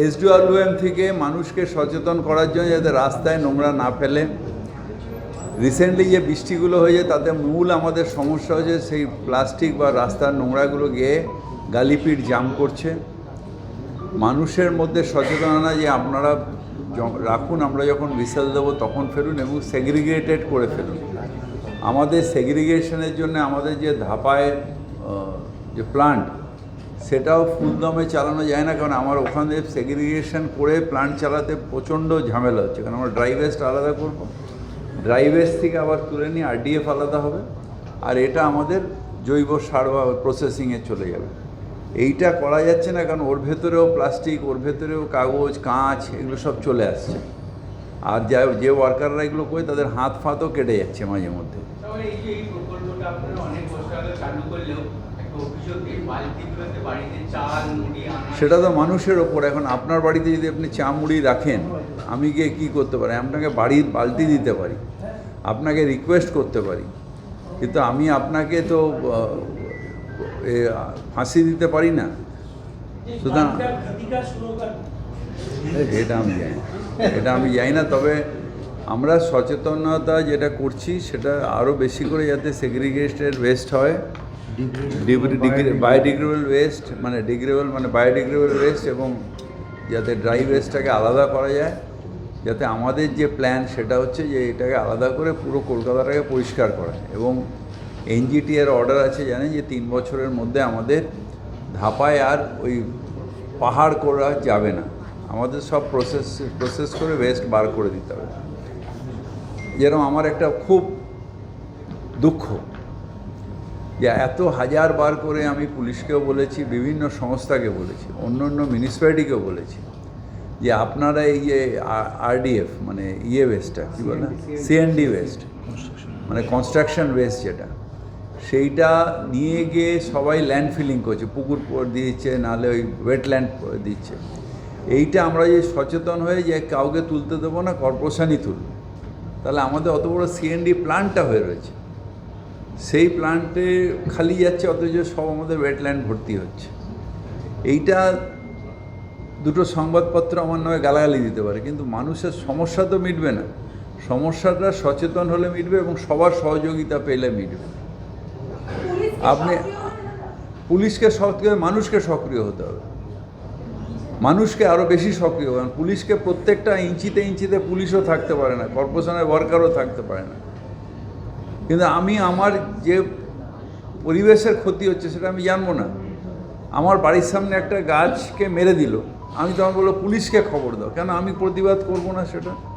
এসডিআরএম থেকে মানুষকে সচেতন করার জন্য যাতে রাস্তায় নোংরা না ফেলে। রিসেন্টলি যে বৃষ্টিগুলো হয়েছে, তাতে মূল আমাদের সমস্যা হচ্ছে সেই প্লাস্টিক বা রাস্তার নোংরাগুলো গিয়ে গালিপিট জাম করছে। মানুষের মধ্যে সচেতনতা যে আপনারা রাখুন, আমরা যখন বিসেল দেবো তখন ফেলুন এবং সেগ্রিগেটেড করে ফেলুন। আমাদের সেগ্রিগেশনের জন্য আমাদের যে ধাপায় যে প্লান্ট সেটাও ফুল দমে চালানো যায় না, কারণ আমার ওখানে সেগ্রিগেশন করে প্লান্ট চালাতে প্রচণ্ড ঝামেলা হচ্ছে। কারণ আমরা ড্রাই ওয়েস্ট আলাদা করব। ড্রাই ওয়েস্ট থেকে আবার তুলে নিয়ে আরডিএফ আলাদা হবে। আর এটা আমাদের জৈব সার বা প্রসেসিংয়ে চলে যাবে। এইটা করা যাচ্ছে না, কারণ ওর ভেতরেও প্লাস্টিক ওর ভেতরেও কাগজ, কাঁচ, এগুলো সব চলে আসছে। আর যা, যে ওয়ার্কাররা এগুলো করে তাদের হাত ফাতও কেটে যাচ্ছে মাঝে মধ্যে। সেটা তো মানুষের ওপর। এখন আপনার বাড়িতে যদি আপনি চা মুড়ি রাখেন, আমি গিয়ে কী করতে পারি? আপনাকে বাড়ির বালতি দিতে পারি। আপনাকে রিকোয়েস্ট করতে পারি। কিন্তু আমি আপনাকে তো ফাঁসি দিতে পারি না। সুতরাং এটা আমি জানি এটা আমি জানি না। তবে আমরা সচেতনতা যেটা করছি, সেটা আরও বেশি করে যাতে সেগ্রিগেটেড ওয়েস্ট হয়। বায়োডিগ্রেবল ওয়েস্ট মানে ডিগ্রেবল মানে বায়োডিগ্রেবল ওয়েস্ট এবং যাতে ড্রাই ওয়েস্টটাকে আলাদা করা যায় যাতে আমাদের যে প্ল্যান সেটা হচ্ছে যে এটাকে আলাদা করে পুরো কলকাতাটাকে পরিষ্কার করা এবং এনজিটি এর অর্ডার আছে জানেন যে তিন বছরের মধ্যে আমাদের ধাপায় আর ওই পাহাড় করা যাবে না। আমাদের সব প্রসেস প্রসেস করে ওয়েস্ট বার করে দিতে হবে। যেরকম আমার একটা খুব দুঃখ। যে এত হাজার বার করে আমি পুলিশকেও বলেছি বিভিন্ন সংস্থাকে বলেছি অন্য অন্য মিউনিসিপ্যালিটিকেও বলেছি যে আপনারা এই যে আরডিএফ মানে ইয়ে ওয়েস্টটা কী বলে? সিএনডি ওয়েস্ট মানে কনস্ট্রাকশন ওয়েস্ট যেটা সেইটা নিয়ে গিয়ে সবাই ল্যান্ড ফিলিং করছে পুকুর দিচ্ছে নাহলে ওই ওয়েটল্যান্ড দিচ্ছে। এইটা আমরা যে সচেতন হয়ে যে কাউকে তুলতে দেবো না কর্পোরেশনই তুলবে। তাহলে আমাদের অত বড় সিএনডি প্ল্যান্টটা হয়ে রয়েছে। সেই প্ল্যান্টে খালি যাচ্ছে অথচ সব আমাদের ওয়েটল্যান্ড ভর্তি হচ্ছে। এইটা দুটো সংবাদপত্র আমার নয় গালাগালি দিতে পারে কিন্তু মানুষের সমস্যা তো মিটবে না। সমস্যাটা সচেতন হলে মিটবে এবং সবার সহযোগিতা পেলে মিটবে। আপনি পুলিশকে সক্রিয় মানুষকে সক্রিয় হতে হবে। মানুষকে আরও বেশি সক্রিয় কারণ পুলিশকে প্রত্যেকটা ইঞ্চিতে ইঞ্চিতে পুলিশও থাকতে পারে না কর্পোরেশনের ওয়ার্কারও থাকতে পারে না। কিন্তু আমি আমার যে পরিবেশের ক্ষতি হচ্ছে সেটা আমি জানব না। আমার বাড়ির সামনে একটা গাছকে মেরে দিল। আমি তখন বলল, পুলিশকে খবর দাও। কেন আমি প্রতিবাদ করব না সেটা?